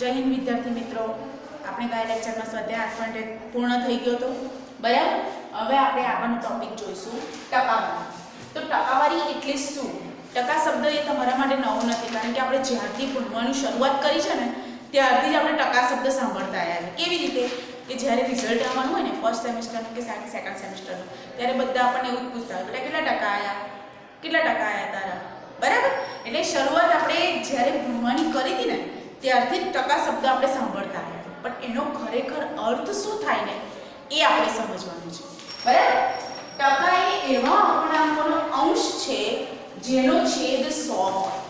જય હિન્દ વિદ્યાર્થી મિત્રો. આપણે ગયા લેક્ચરમાં સ્વાધ્યાય આઠ પૂર્ણ થઈ ગયો હતો બરાબર? હવે આપણે આગળનો ટોપિક જોઈશું, ટકાવારી. તો ટકાવારી એટલે શું? ટકા શબ્દ એ તમારા માટે નવો નથી, કારણ કે આપણે જ્યારથી ભણવાની શરૂઆત કરી છે ને, ત્યારથી જ આપણે ટકા શબ્દ સાંભળતા આવ્યા છે. કેવી રીતે? કે જ્યારે રિઝલ્ટ આવવાનું હોય ને ફર્સ્ટ સેમેસ્ટરનું કે સેકન્ડ સેમેસ્ટરનું ત્યારે બધા આપણને એવું જ પૂછતા હોય કેટલા ટકા આવ્યા કેટલા ટકા આવ્યા તારા? બરાબર? એટલે શરૂઆત આપણે જ્યારે ભણવાની કરી હતી ને ત્યારથી જ ટકા શબ્દ આપણે સાંભળતા આવ્યા પણ એનો ખરેખર અર્થ શું થાય ને, એ આપણે સમજવાનું છે. બરાબર? ટકા એ એવા અપૂર્ણાંકોનો અંશ છે જેનો છેદ 100 હોય.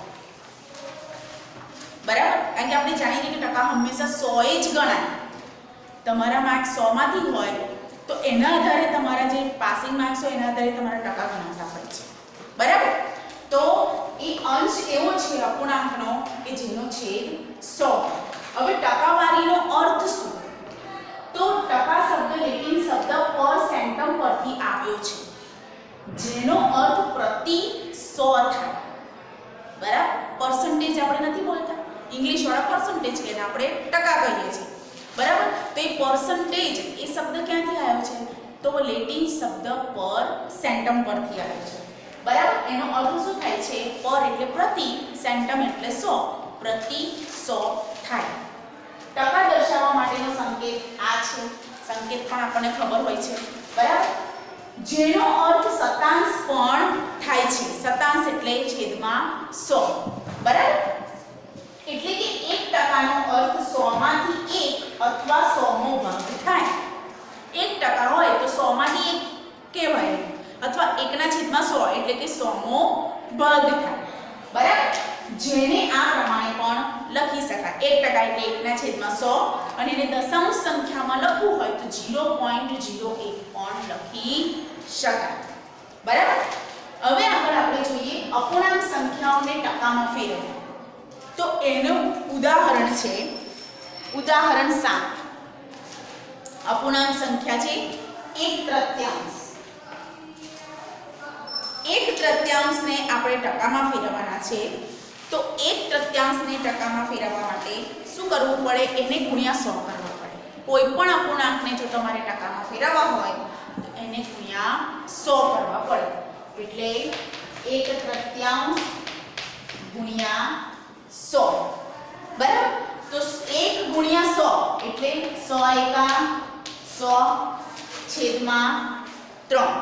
બરાબર? કારણ કે આપણે જાણીએ કે ટકા હંમેશા 100 એ જ ગણાય. તમારા માર્ક્સ 100 માંથી હોય, તો એના આધારે તમારા જે પાસિંગ માર્ક્સ હોય, એના આધારે તમારા ટકા ગણાતા હોય છે. બરાબર? તો એ અંશ એવો છે અપૂર્ણાંકનો કે જેનો છેદ 100 હવે ટકાવારીનો અર્થ શું? તો ટકા શબ્દ લેટિન શબ્દ પર સેન્ટમ પરથી આવ્યો છે. જેનો અર્થ પ્રતિ 100 થાય. બરાબર? પર્સન્ટેજ આપણે નથી બોલતા. ઇંગ્લિશ વાળા પર્સન્ટેજ કે આપણે ટકા કહીએ છીએ. બરાબર? તો એ પર્સન્ટેજ એ શબ્દ ક્યાંથી આવ્યો છે? તો લેટિન શબ્દ પર સેન્ટમ પરથી આવ્યો છે. બરાબર? એનો અર્થ શું થાય છે? પર એટલે પ્રતિ સેન્ટમ એટલે 100 પ્રતિ 100 થાય. ટકા દર્શાવવા માટેનો સંકેત આ છે. સંકેત પણ આપણને ખબર હોય છે. બરાબર? જેનો અર્થ સતાંશ પણ થાય છે. શતાંશ એટલે છેદમાં 100 બરાબર? એટલે કે 1 ટકાનો અર્થ 100 માંથી 1 અથવા 100 મો ભાગ થાય 1% હોય તો 100 માંથી 1 કહેવાય અથવા 1 ના છેદમાં 100 એટલે કે 100 મો ભાગ થાય બરાબર જેને આ પ્રમાણે પણ લખી શકાય 1% એટલે 1 ના છેદમાં 100 અને એને દશાંશ સંખ્યામાં લખવું હોય તો 0.01 પણ લખી શકાય. બરાબર? હવે આગળ આપણે જોઈએ અપૂર્ણાંક સંખ્યાઓને ટકામાં ફેરવવા. તો એનું ઉદાહરણ છે, ઉદાહરણ 7 અપૂર્ણાંક સંખ્યા છે 1 તૃતીયાંશ. એક તૃતીયાંશને આપણે ટકામાં ફેરવવાના છે. તો એક તૃત્યાંશને ટકામાં ફેરવવા માટે શું કરવું પડે? એને ગુણ્યા સો કરવા પડે. કોઈ પણ અપૂર્ણાંકને જો તમારે ટકામાં ફેરવવા હોય, તો એને ગુણ્યા સો કરવા પડે. એટલે એક તૃત્યાંશ ગુણ્યા સો. બરાબર? તો એક ગુણ્યા સો એટલે સો એકા સો છેદમાં ત્રણ.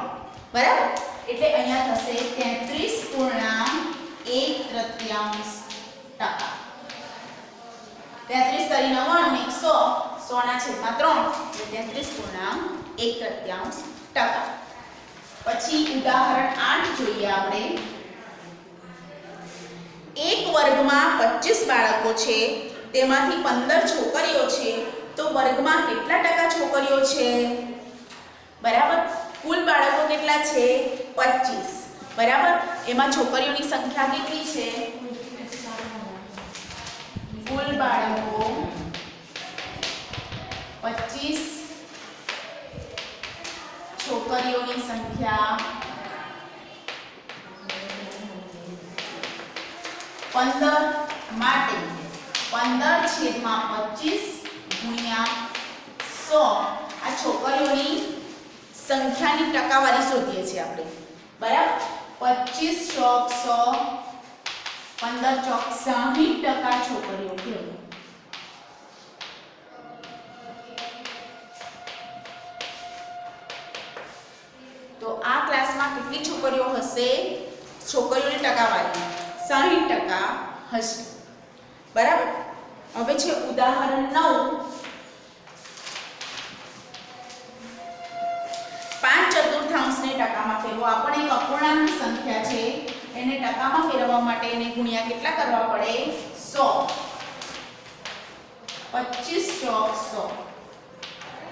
બરાબર? એટલે અહીંયા થશે 33 પૂર્ણાંક 1 તૃતીયાંશ ટકા 33 તરી 99 100 100 ના છેદમાં ત્રણ એટલે 33 પૂર્ણાંક 1 તૃતીયાંશ ટકા. પછી ઉદાહરણ આઠ જોઈએ આપણે. એક વર્ગમાં 25 બાળકો છે, તેમાંથી 15 છોકરીઓ છે, તો વર્ગમાં કેટલા ટકા છોકરીઓ છે? બરાબર? કુલ બાળકો કેટલા છે? 25 બરાબર? એમાં છોકરીઓની સંખ્યા કેટલી છે? કુલ બાળકો 25 છોકરીઓની સંખ્યા 15 માટે 15 છેદમાં 25 ગુણ્યા સો. આ છોકરીઓની સંખ્યાની ટકાવારી શોધીએ છીએ આપણે. બરાબર? 25 ચોક સો પંદર ચોક 60 ટકા છોકરીઓ કહેવાય છોકરીઓ હશે, છોકરીઓની ટકાવારી 60 ટકા હશે. બરાબર? હવે છે ઉદાહરણ નવ. પાંચ ચતુર્થાંશને ટકામાં ફેરવો. આ પણ એક અપૂર્ણાંક સંખ્યા છે. એને ટકામાં ફેરવવા માટે એને ગુણ્યા કેટલા કરવા પડે? સો. પચીસ ચોક 100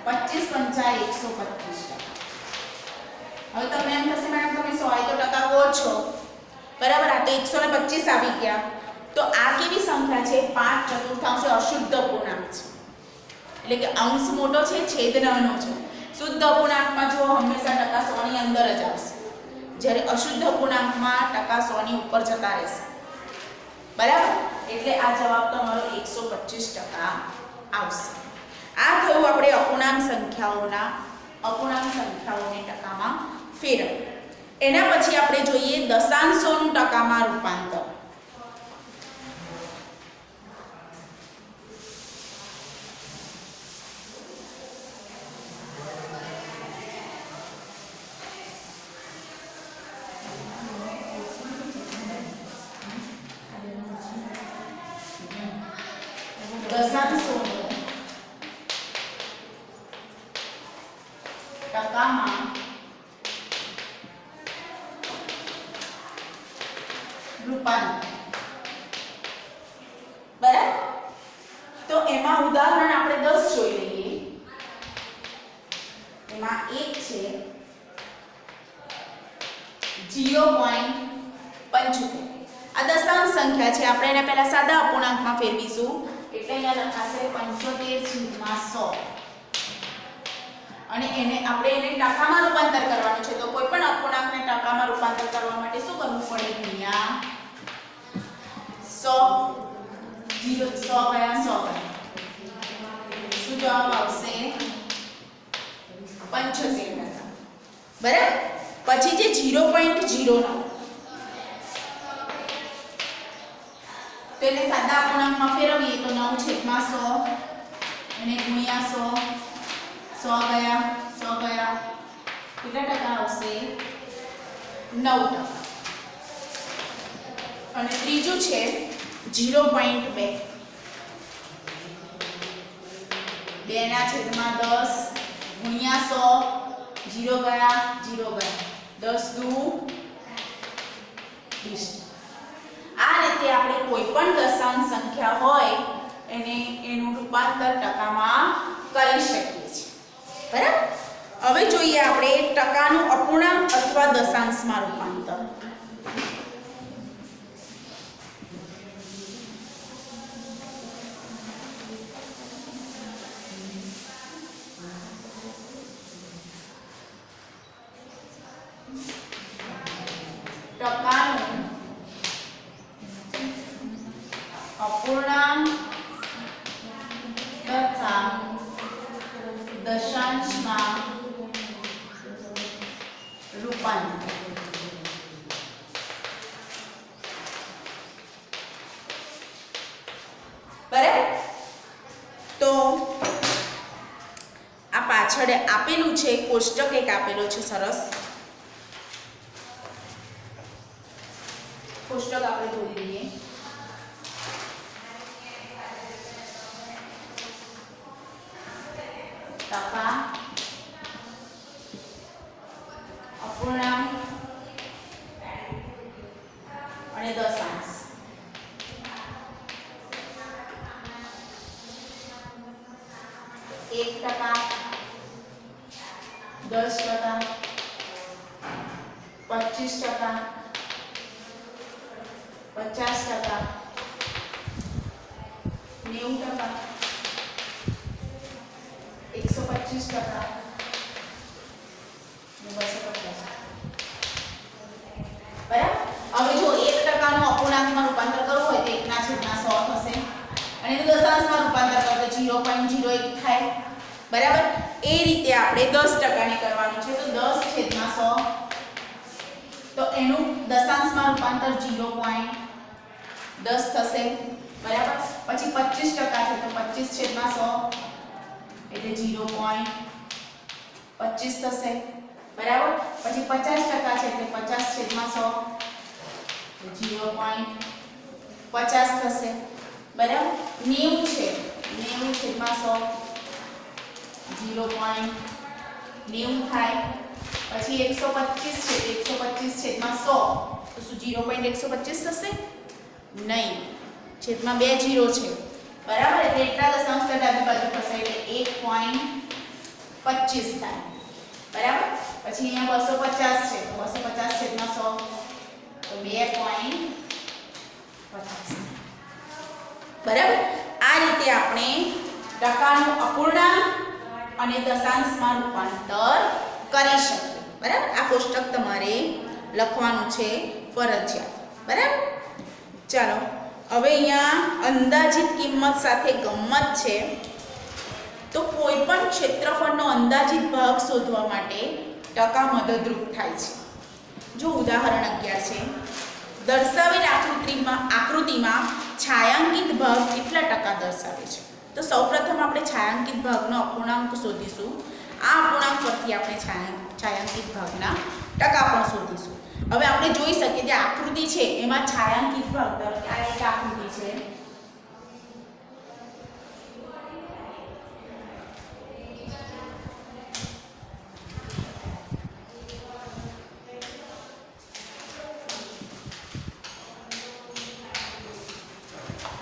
25 પંચા 125 હવે તમને એમ થશે મેડમ તમે 100 એ તો ટકા કહો છો. બરાબર, આ તો 125 આવી ગયા. તો આ કેવી સંખ્યા છે? પાંચ ચતુર્થાંશ અશુદ્ધ અપૂર્ણાંક છે. એટલે કે અંશ મોટો છે, છેદ નાનો છે. શુદ્ધ અપૂર્ણાંકમાં જો હંમેશા ટકા 100 ની અંદર જ આવશે. જ્યારે અશુદ્ધ અપૂર્ણાંકમાં ટકા 100 ની ઉપર જતા રહેશે. બરાબર? એટલે આ જવાબ તમારો એકસો પચીસ ટકા આવશે. આ થયું આપણે અપૂર્ણાંક સંખ્યાઓના, અપૂર્ણાંક સંખ્યાઓની ટકામાં. ફેરવવું એના પછી આપણે જોઈએ દશાંશોનું ટકામાં રૂપાંતર. દશાંશોનું ટકામાં રૂપાંતર બરાબર? તો એમાં ઉદાહરણ આપણે 10 જોઈ લઈએ. એમાં એક છે 0.75 આ દશાંશ સંખ્યા છે. આપણે એને પહેલા સાદા અપૂર્ણાંકમાં ફેરવીશું. એટલે અહીંયા લખાશે 75 100 અને એને આપણે એને ટકામાં રૂપાંતર કરવાનું છે. તો કોઈ પણ અપૂર્ણાંકને ટકામાં રૂપાંતર કરવા માટે શું કરવું પડે ગુણ્યા 100 જીરો સો ગયા સો શું જવાબ આવશે 75 ટકા બરાબર પછી જે 0.09 તો એને સાદા અપૂર્ણાંકમાં ફેરવીએ તો નવ છેદમાં સો અને ગુણ્યા સો. સો ગયા સો ગયા. કેટલા ટકા આવશે? નવ ટકા. અને ત્રીજું છે ઝીરો પોઈન્ટ બે. બે ના છેદમાં દસ ગુણ્યા સો, જીરો ગયા જીરો ગયા દસ દુ વીસ. આ રીતે આપણે કોઈ પણ દશાંશ સંખ્યા હોય, એને એનું રૂપાંતર ટકામાં કરી શકીએ છીએ. બરાબર? હવે જોઈએ આપણે ટકાનું અપૂર્ણાંક અથવા દશાંશમાં રૂપાંતર. અપૂર્ણાંક તથા દશાંશમાં રૂપાંતર. બરાબર? તો આ પાછળ આપેલું છે, કોષ્ટક એક આપેલો છે, સરસ. કોષ્ટક આપણે જોઈ લઈએ. નેવું ટકા. એકસો પચીસ ટકા. બરાબર? હવે જો એક ટકાનું અપૂર્ણાંકમાં રૂપાંતર કરવું હોય તો એકના છેદમાં સો થશે. અને એનું દશાંશમાં રૂપાંતર કરો તો ઝીરો પોઈન્ટ ઝીરો એક થાય. બરાબર? એ રીતે આપણે દસ ટકાને કરવાનું છે. તો દસ છેદમાં સો. તો એનું દશાંશમાં રૂપાંતર ઝીરો પોઈન્ટ દસ થશે. બરાબર પછી પચીસ ટકા છે તો પચીસ છેદમાં સો એટલે ઝીરો પોઈન્ટ પચીસ થશે બરાબર પછી પચાસ ટકા છે એટલે પચાસ છેદમાં સો ઝીરો પોઈન્ટ પચાસ થશે બરાબર નેવું છે નેવું છેદમાં સો ઝીરો પોઈન્ટ નેવું થાય પછી એકસો પચીસ છે એકસો પચીસ છેદમાં સો તો શું ઝીરો પોઈન્ટ એકસો પચીસ થશે નહીં છેદમાં બે જીરો છે. બરાબર? એટલે એટલા દશાંશ ડાબી બાજુ થશે એટલે એક પોઈન્ટ પચીસ થાય. બરાબર? પછી અહીંયા બસો પચાસ છે. તો બસો પચાસ છેદમાં સો, તો બે પોઈન્ટ પચાસ. બરાબર? આ રીતે આપણે ટકાનું અપૂર્ણાંક અને દશાંશમાં રૂપાંતર કરી શકીએ. બરાબર? આ કોષ્ટક તમારે લખવાનું છે ફરજિયાત. બરાબર? ચાલો. હવે અહીંયા અંદાજિત કિંમત સાથે ગમત છે. તો કોઈ પણ ક્ષેત્રફળનો અંદાજિત ભાગ શોધવા માટે ટકા મદદરૂપ થાય છે. જો ઉદાહરણ અગિયાર છે. દર્શાવેલ આકૃતિમાં આકૃતિમાં છાયાંકિત ભાગ કેટલા ટકા દર્શાવે છે? તો સૌપ્રથમ આપણે છાયાંકિત ભાગનો અપૂર્ણાંક શોધીશું. આ અપૂર્ણાંક પરથી આપણે છાયા છાયાંકિત ભાગના ટકા પણ શોધીશું. હવે આપણે જોઈ શકીએ જે આકૃતિ છે, એમાં છાયાંકિત ભાગ ધારો આ એક આકૃતિ છે.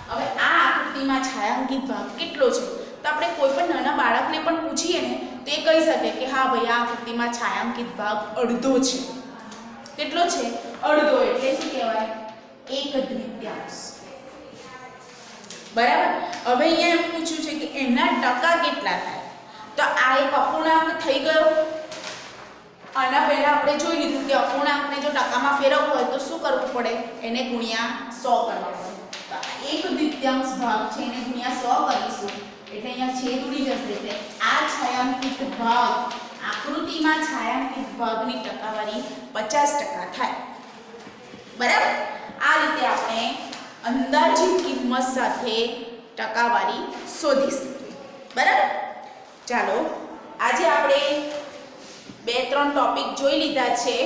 હવે આ આકૃતિમાં છાયાંકિત ભાગ કેટલો છે? તો આપણે કોઈ પણ નાના બાળકને પણ પૂછીએ ને તો કહી શકે કે હા ભાઈ, આ આકૃતિમાં છાયાંકિત ભાગ અડધો છે. કેટલો છે? અડધો એટલે શું કહેવાય? એક દ્વિતીયાંશ બરાબર? હવે અહીંયા એમ પૂછ્યું છે કે એના ટકા કેટલા થાય? તો આ એક અપૂર્ણાંક થઈ ગયો. આના પહેલાં આપણે જોઈ લીધું કે અપૂર્ણાંકને જો ટકામાં ફેરવવું હોય તો શું કરવું પડે? એને ગુણ્યા સો કરવા પડે. તો એક દ્વિતીયાંશ ભાગ છે, એને ગુણ્યા સો કરીશું. એટલે અહીંયા છેદ ઉડી જશે એટલે આ છાયાંકિત ભાગ, આકૃતિમાં છાયાંકિત ભાગની ટકાવારી 50% થાય. બરાબર? આ રીતે આપણે અંદાજિત કિંમત સાથે ટકાવારી શોધી શકીએ. બરાબર? ચાલો, આજે આપણે બે ત્રણ ટોપિક જોઈ લીધા છે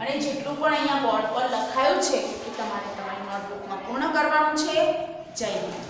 અને જેટલું પણ અહીંયા બોર્ડ પર લખાયું છે એ તમારે તમારી નોટબુકમાં પૂર્ણ કરવાનું છે. જય હિન્દ.